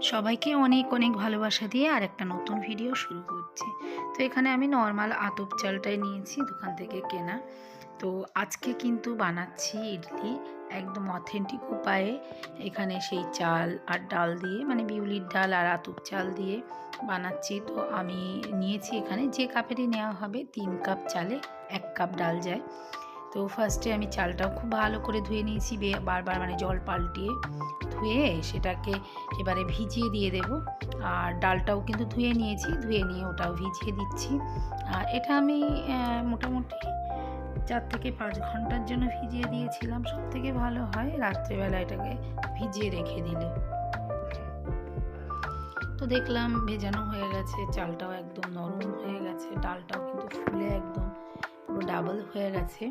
সবাইকে অনেক অনেক ভালোবাসা দিয়ে আর একটা নতুন ভিডিও শুরু করছি। তো এখানে আমি নর্মাল আতপ চালটাই নিয়েছি দোকান থেকে কেনা। তো আজকে কিন্তু বানাচ্ছি ইডলি, একদম অথেন্টিক উপায়ে। এখানে সেই চাল আর ডাল দিয়ে মানে বিউলির ডাল আর আতপ চাল দিয়ে বানাচ্ছি। তো আমি নিয়েছি এখানে, যে কাপেরই নেওয়া হবে, তিন কাপ চালে এক কাপ ডাল যায়। তো ফার্স্টে আমি চালটাও খুব ভালো করে ধুয়ে নিয়েছি বারবার মানে জল পাল্টিয়ে ধুয়ে সেটাকে এবারে ভিজিয়ে দিয়ে দেব। আর ডালটাও কিন্তু ধুয়ে নিয়েছি, ধুয়ে নিয়ে ওটাও ভিজিয়ে দিচ্ছি। আর এটা আমি মোটামুটি চার থেকে পাঁচ ঘণ্টার জন্য ভিজিয়ে দিয়েছিলাম। সব থেকে ভালো হয় রাত্রেবেলা এটাকে ভিজিয়ে রেখে দিলে। তো দেখলাম ভেজানো হয়ে গেছে, চালটাও একদম নরম হয়ে গেছে, ডালটাও কিন্তু ফুলে একদম। পুরো ডাবল হয়ে গেছে।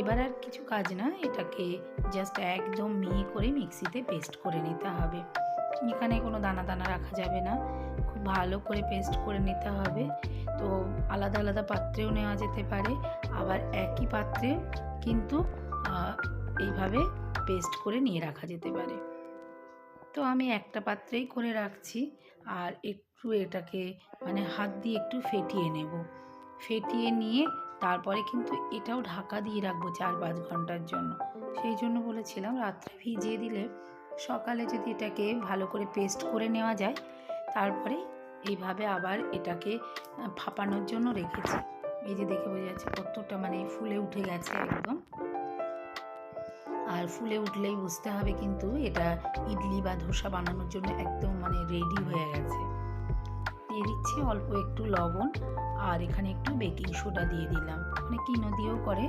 এবার আর কিছু কাজ না, এটাকে জাস্ট একদম মিহি করে মিক্সিতে পেস্ট করে নিতে হবে। এখানে কোনো দানা দানা রাখা যাবে না, খুব ভালো করে পেস্ট করে নিতে হবে। তো আলাদা আলাদা পাত্রেও নেওয়া যেতে পারে, আবার একই পাত্রে কিন্তু এইভাবে পেস্ট করে নিয়ে রাখা যেতে পারে। তো আমি একটা পাত্রেই করে রাখছি, আর একটু এটাকে মানে হাত দিয়ে একটু ফেটিয়ে নেব। ফেটিয়ে নিয়ে তারপরে কিন্তু এটাও ঢাকা দিয়ে রাখব চার পাঁচ ঘণ্টার জন্য। সেই জন্য বলেছিলাম রাত্রে ভিজিয়ে দিলে সকালে যদি এটাকে ভালো করে পেস্ট করে নেওয়া যায়, তারপরে এইভাবে আবার এটাকে ফাঁপানোর জন্য রেখেছি। এই যে দেখে বোঝা যাচ্ছে কতটা মানে ফুলে উঠে গেছে একদম। আর ফুলে উঠলেই বুঝতে হবে কিন্তু এটা ইডলি বা ধোসা বানানোর জন্য একদম মানে রেডি হয়ে গেছে। দিয়ে দিচ্ছি অল্প একটু লবণ আর এখানে একটু বেকিং সোডা দিয়ে দিলাম। মানে কিনো দিয়েও করে।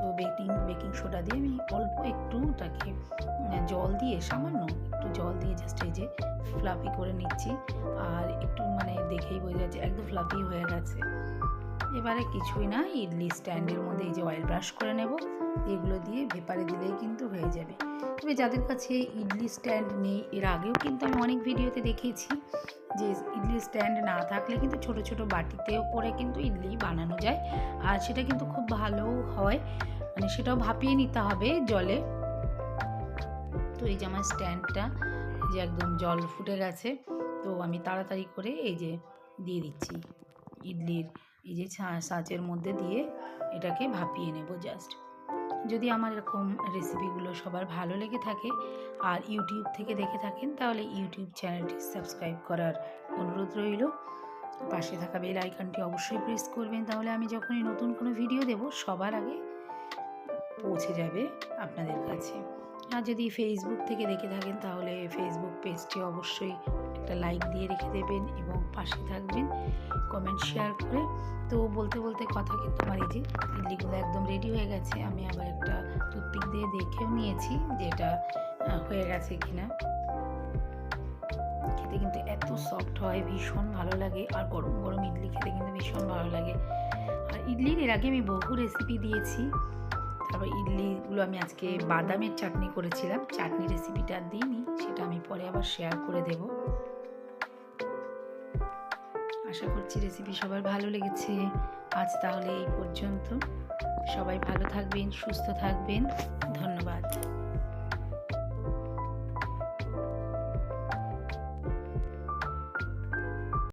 তো বেকিং বেকিং সোডা দিয়ে আমি অল্প একটু তাকে উম, জল দিয়ে সামান্য একটু জল দিয়ে জাস্ট এই যে ফ্লাফি করে নিচ্ছি। আর একটু মানে দেখেই বোঝা যাচ্ছে একদম ফ্লাফি হয়ে গেছে। এবারে কিছুই না ইডলি স্ট্যান্ডের মধ্যে এই যে অয়েল ব্রাশ করে নেব। এগুলো দিয়ে ভেপারে দিলেই কিন্তু হয়ে যাবে। তবে যাদের কাছে ইডলি স্ট্যান্ড নেই এর আগেও কিন্তু আমি অনেক ভিডিওতে দেখিয়েছি। যে ইডলি স্ট্যান্ড না থাকলে কিন্তু ছোট ছোট বাটিতেও করে কিন্তু ইডলি বানানো যায়। আর সেটা কিন্তু খুব ভালো হয়। মানে সেটাও ভাপিয়ে নিতে হবে জলে। তো এই যে আমার স্ট্যান্ডটা যে একদম জল ফুটে গেছে, তো আমি তাড়াতাড়ি করে এই যে দিয়ে দিচ্ছি ইডলির, এই যে ছাঁচের মধ্যে দিয়ে এটাকে ভাপিয়ে নেব জাস্ট যদি আমার এরকম রেসিপিগুলো সবার ভালো লেগে থাকে আর ইউটিউব থেকে দেখে থাকেন, তাহলে ইউটিউব চ্যানেলটি সাবস্ক্রাইব করার অনুরোধ রইল। পাশে থাকা বেল আইকনটি অবশ্যই প্রেস করবেন, তাহলে আমি যখনই নতুন কোনো ভিডিও দেব, সবার আগে পৌঁছে যাবে আপনাদের কাছে। আর যদি ফেসবুক থেকে দেখে থাকেন, তাহলে ফেসবুক পেজটি অবশ্যই একটা লাইক দিয়ে রেখে দেবেন এবং পাশে থাকবেন কমেন্ট শেয়ার করে। তো বলতে বলতে কথা কিন্তু আমার এই যে ইডলিগুলো একদম রেডি হয়ে গেছে। আমি আবার একটা টুথপিক দিয়ে দেখেও নিয়েছি যে এটা হয়ে গেছে কিনা। খেতে কিন্তু এত সফট হয়, ভীষণ ভালো লাগে। আর গরম গরম ইডলি খেতে কিন্তু ভীষণ ভালো লাগে। আর ইডলির এর আগে আমি বহু রেসিপি দিয়েছি। তারপর ইডলিগুলো আমি আজকে বাদামের চাটনি করেছিলাম। চাটনি রেসিপিটা দিই দিইনি, সেটা আমি পরে আবার শেয়ার করে দেব। আশা করছি রেসিপি সবার ভালো লেগেছে। আজ তাহলে এই পর্যন্ত। সবাই ভালো থাকবেন, সুস্থ থাকবেন।